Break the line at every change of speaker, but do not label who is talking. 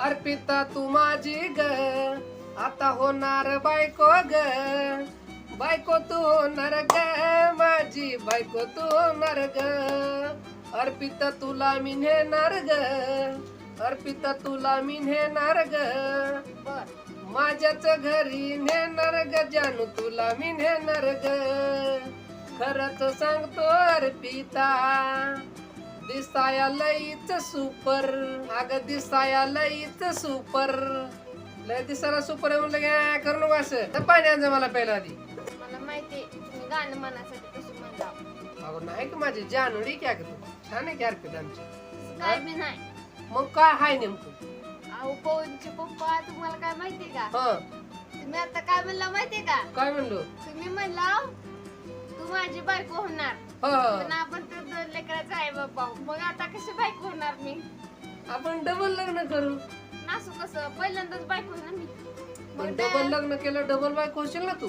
अर्पिता तू माझी ग. आता होणार बायको ग. बायको तू होणार ग. माझी बायको तू होणार ग. अर्पिता तुला मी नेणार ग. अर्पिता तुला मी नेणार ग. माझ्याच घरी नेणार ग. जानू तुला मी नेणार ग. खरंच सांगतो अर्पिता. दिसाया लईच सुपर. अग दिसाया लईच सुपर. लय दिसायला सुपर म्हणलं काय करू नको असं. तर पाणी आणजा मला पहिला आधी.
मला माहिती तुम्ही गाणं मनासाठी कसं म्हणला
अगं नाही का माझी जानूडी क्या का तू? छान आहे की अर्पिता आमची.
काय बी नाही.
मग काय हाय नेमकं?
अहो पवनचे पप्पा तुम्हाला काय माहितीये का?
हा.
तुम्ही आता काय म्हणला माहितीये का?
काय म्हणलो?
तुम्ही म्हणला तू माझी बायको होणार.
हा
पण आपण तर दोन लेकराचा बाबा मग आता कशी बायको होणार मी?
आपण डबल लग्न करू.
नासू कसं पहिल्यांदाच बायको आहे ना मी.
पण
मग
डबल? लग्न केलं डबल बायको होशील ना तू.